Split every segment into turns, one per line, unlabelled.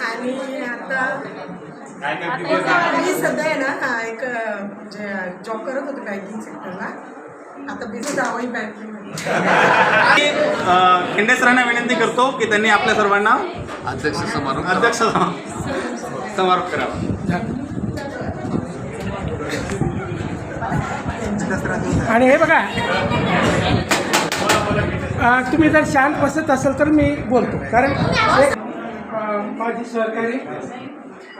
आणि आता मी सध्या आहे ना हा, एक म्हणजे जॉब करत होते बँकिंग सेक्टरला आता बिझी जावई बँकिंगमध्ये
अ, खिंडे सरांना विनंती करतो की त्यांनी आपल्या सर्वांना
अध्यक्ष समारोप
अध्यक्ष समारोप करावा.
आणि हे बघा. तुम्ही जर शांत बसत असाल तर मी बोलतो. कारण माझी सहकारी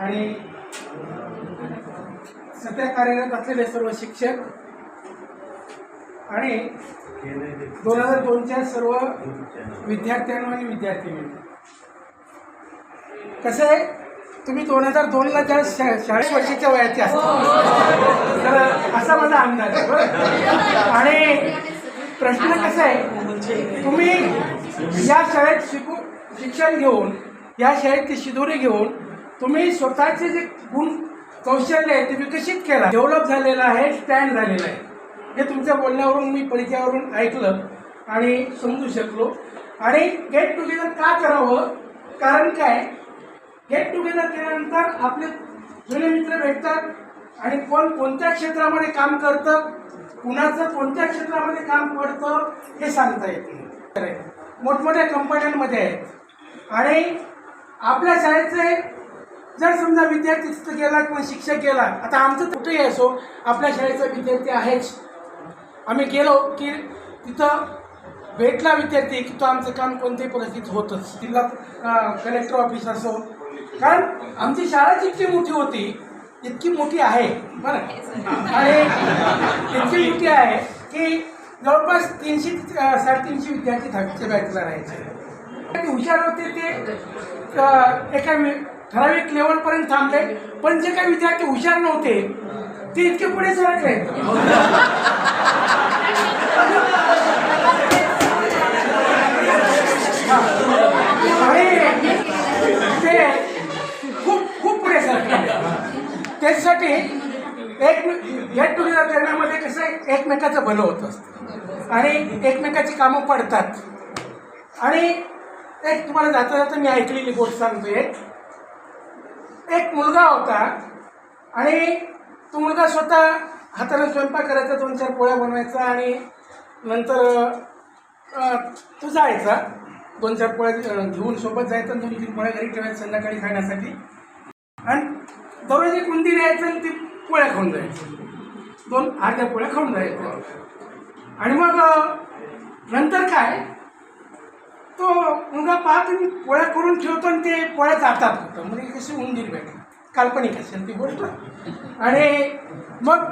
आणि सध्या कार्यरत असलेले सर्व शिक्षक आणि दोन हजार दोनच्या सर्व विद्यार्थ्यांना आणि विद्यार्थिनी कसं आहे? तुम्ही दोन हजार दोनला त्या शा शाळेत वर्षाच्या वयाचे असतात तर असा माझा अंदाज आहे बरं? आणि प्रश्न कसा आहे तुम्ही या शाळेत शिकू शिक्षण घेऊन या शाळेत ती शिदोरी घेऊन तुम्ही स्वतःचे जे गुण कौशल्य आहे ते विकसित केला. डेव्हलप झालेलं आहे स्टँड झालेलं आहे. हे तुमच्या बोलण्यावरून मी परिचयावरून ऐकलं आणि समजू शकलो. आणि गेट टुगेदर का करावं? कारण काय? गेट टुगेदर केल्यानंतर आपले जुने मित्र भेटतात आणि कोण कोणत्या क्षेत्रामध्ये काम करतं कुणाचं कोणत्या क्षेत्रामध्ये काम पडतं हे सांगता येत नाही. मोठमोठ्या कंपन्यांमध्ये आहेत. आणि आपल्या शाळेचे जर समजा विद्यार्थी तिथं गेला किंवा शिक्षक गेला आता आमचं कुठेही असो आपल्या शाळेचा विद्यार्थी आहेच. आम्ही गेलो की तिथं भेटला विद्यार्थी की तो आमचं काम कोणत्याही परिस्थितीत होतच. जिल्हा कलेक्टर ऑफिस असो कारण आमची शाळा जितकी मोठी होती इतकी मोठी आहे. बरं? आणि इतकी मोठी आहे की जवळपास तीनशे साडेतीनशे विद्यार्थी दहावीच्या बॅचला राहायचे. हुशार होते ते एका ठराविक लेवलपर्यंत थांबले. पण जे काही विद्यार्थी हुशार नव्हते ते इतके पुढे सरकले आणि ते खूप खूप पुढे सरकले त्यासाठी एक गेट टुगेदर करण्यामध्ये कसं आहे एकमेकाचं भलं होत असतं. आणि एकमेकाची कामं पडतात. आणि एक तुम्हाला जाता जाता मी ऐकलेली गोष्ट सांगतो एक. एक मुलगा होता आणि तो मुलगा स्वतः हाताने स्वयंपाक करायचा दोन चार पोळ्या बनवायचा आणि नंतर तो जायचा. दोन चार पोळ्या घेऊन सोबत जायचा दोन तीन पोळ्या घरी ठेवायचं संध्याकाळी खाण्यासाठी. दररोज एक मंदिर यायचं आणि ती पोळ्या खाऊन जायचं. दोन अर्ध्या पोळ्या खाऊन जायचं. आणि मग नंतर काय? तो मुलगा पाहतो मी पोळ्या करून ठेवतो आणि ते पोळ्या जातात होतं म्हणजे कशी उंदीर भेट काल्पनिक असेल ती गोष्ट. आणि मग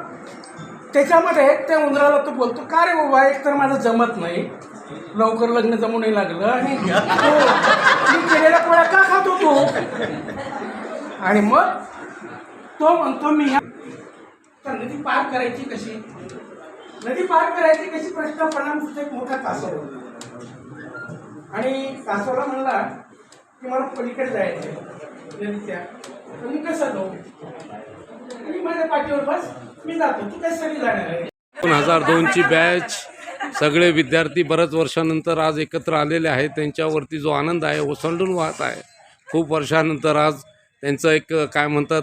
त्याच्यामध्ये त्या उंदराला तो बोलतो का रे बाबा एक तर माझं जमत नाही. लवकर लग्न जमू नाही लागलं आणि केलेल्या पोळ्या का खातो तो? आणि मग तो म्हणतो मी ह्या तर नदी पार करायची कशी? नदी पार करायची कशी? प्रश्न पडला आणि एक मोठा कासव. आणि कासवला म्हणला की मला पलीकडे जायचं नदीच्या. तर मी कसं जाऊ? आणि माझ्या पाठीवर बस मी जातो. तू कशासाठी जाणार आहे?
दोन हजार दोनची बॅच सगळे विद्यार्थी बऱ्याच वर्षानंतर आज एकत्र आलेले आहेत. त्यांच्यावरती जो आनंद आहे ओसंडून वाहत आहे. खूप वर्षानंतर आज त्यांचं एक काय म्हणतात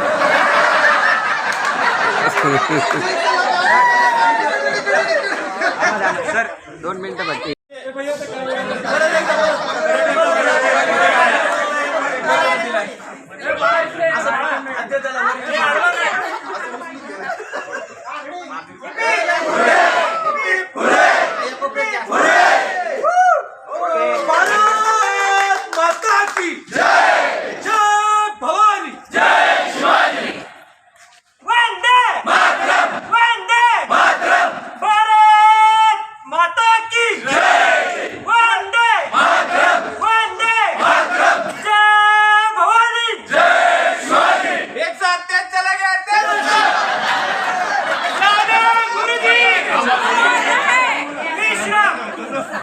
सर दोन मिनिटं बघते